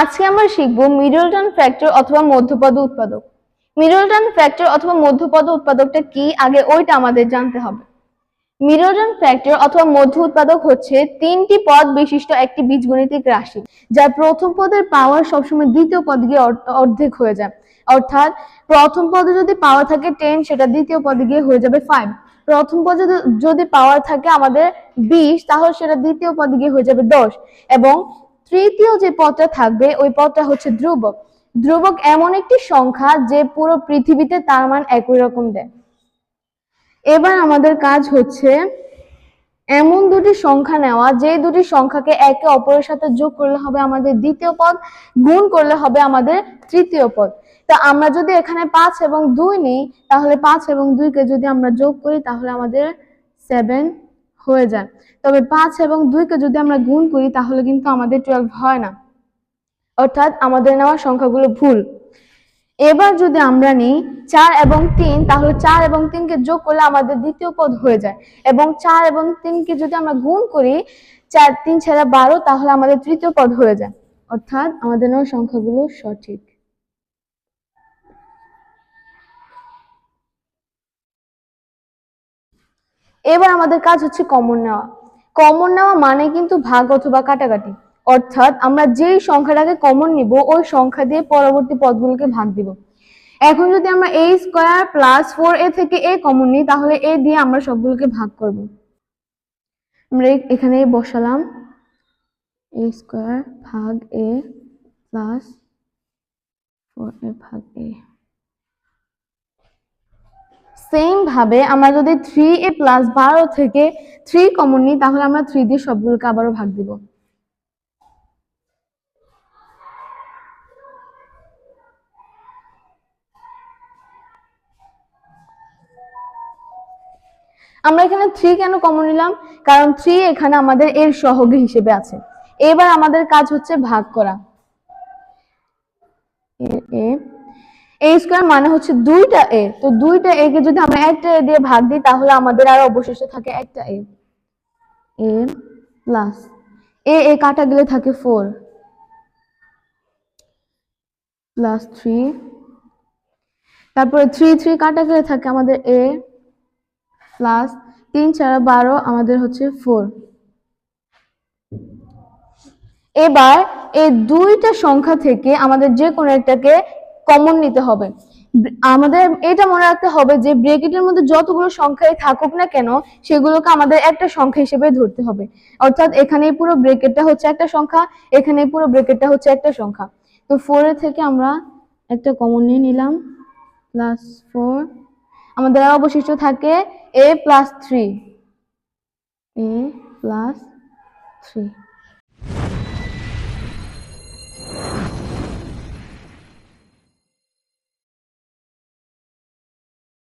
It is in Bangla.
আজকে আমরা শিখব মিডল মিডলটন ফ্যাক্টর অথবা মধ্যপদ উৎপাদক। মিডল মিডলটন ফ্যাক্টর অথবা মধ্যপদ উৎপাদকটা কি? আগে ওইটা আমাদের জানতে হবে। মিডল মিডলটন ফ্যাক্টর অথবা মধ্য উৎপাদক হচ্ছে তিনটি পদ বিশিষ্ট একটি বীজগণিতিক রাশি, যার প্রথম পদের পাওয়ার সবসময় দ্বিতীয় পদ গিয়ে অর্ধেক হয়ে যায়। অর্থাৎ প্রথম পদে যদি পাওয়ার থাকে টেন সেটা দ্বিতীয় পদে গিয়ে হয়ে যাবে ফাইভ প্রথম পদে যদি পাওয়ার থাকে আমাদের বিশ, তাহলে সেটা দ্বিতীয় পদে গিয়ে হয়ে যাবে দশ। এবং তৃতীয় যে পদটা থাকবে, ওই পদটা হচ্ছে ধ্রুবক। ধ্রুবক এমন একটি সংখ্যা যে পুরো পৃথিবীতে তার মান একই রকম দেয়। এবার আমাদের কাজ হচ্ছে এমন দুটি সংখ্যা নেওয়া, যে দুটি সংখ্যাকে একে অপরের সাথে যোগ করলে হবে আমাদের দ্বিতীয় পদ, গুণ করলে হবে আমাদের তৃতীয় পদ। তা আমরা যদি এখানে পাঁচ এবং দুই নিই, তাহলে পাঁচ এবং দুইকে যদি আমরা যোগ করি, তাহলে আমাদের সেভেন হয়ে যায়। তবে পাঁচ এবং দুইকে যদি আমরা গুণ করি, তাহলে কিন্তু আমাদের টুয়েলভ হয় না। অর্থাৎ আমাদের নেওয়া সংখ্যাগুলো ভুল। এবার যদি আমরা নিই, চার এবং তিন, তাহলে চার এবং তিনকে যোগ করলে আমাদের দ্বিতীয় পদ হয়ে যায়। এবং চার এবং তিনকে যদি আমরা গুণ করি, চার, তিন ছাড়া বারো, তাহলে আমাদের তৃতীয় পদ হয়ে যায়। অর্থাৎ আমাদের নেওয়া সংখ্যাগুলো সঠিক। এবার আমাদের কাজ হচ্ছে কমন নেওয়া। কমন নেওয়া মানে কিন্তু ভাগ অথবা কাটাকাটি। অর্থাৎ আমরা যেই সংখ্যাটাকে কমন নিব, ওই সংখ্যা দিয়ে পরবর্তী পদগুলোকে ভাগ দিব। এখন যদি আমরা A square plus four A থেকে এ কমন নিই, তাহলে এ দিয়ে আমরা সবগুলোকে ভাগ করব। আমরা এখানে বসালাম। এ স্কোয়ার ভাগ এ প্লাস ফোর এ ভাগ এ সেম ভাবে আমরা যদি থ্রি এ প্লাস বারো থেকে থ্রি কমন নিই, তাহলে আমরা থ্রি দিয়ে সবগুলোকে আবারও ভাগ দিব। আমরা এখানে থ্রি কেন কমন নিলাম? কারণ থ্রি এখানে আমাদের এর সহগ হিসেবে আছে। এবার আমাদের কাজ হচ্ছে ভাগ করা। এ এ স্কোয়ার মানে হচ্ছে দুইটা এ তো দুইটা এ কে যদি আমরা একটা এ দিয়ে ভাগ দিই, তাহলে আমাদের আর অবশিষ্ট থাকে একটা এ এ প্লাস এ এ কাটা গেলে থাকে ফোর প্লাস থ্রি তারপরে থ্রি থ্রি কাটা গেলে থাকে আমাদের এ প্লাস তিন চার বারো আমাদের হচ্ছে ফোর এবার এই দুইটা সংখ্যা থেকে আমাদের যে কোনো একটাকে কমন নিতে হবে। আমাদের এটা মনে রাখতে হবে যে ব্রেকেটের মধ্যে যতগুলো সংখ্যাই থাকুক না কেন, সেগুলোকে আমাদের একটা সংখ্যা হিসেবে ধরতে হবে। অর্থাৎ এখানে পুরো ব্রেকেটটা হচ্ছে একটা সংখ্যা এখানে পুরো ব্রেকেটটা হচ্ছে একটা সংখ্যা। তো ফোর থেকে আমরা একটা কমন নিয়ে নিলাম প্লাস ফোর আমাদের অবশিষ্ট থাকে A plus three A plus three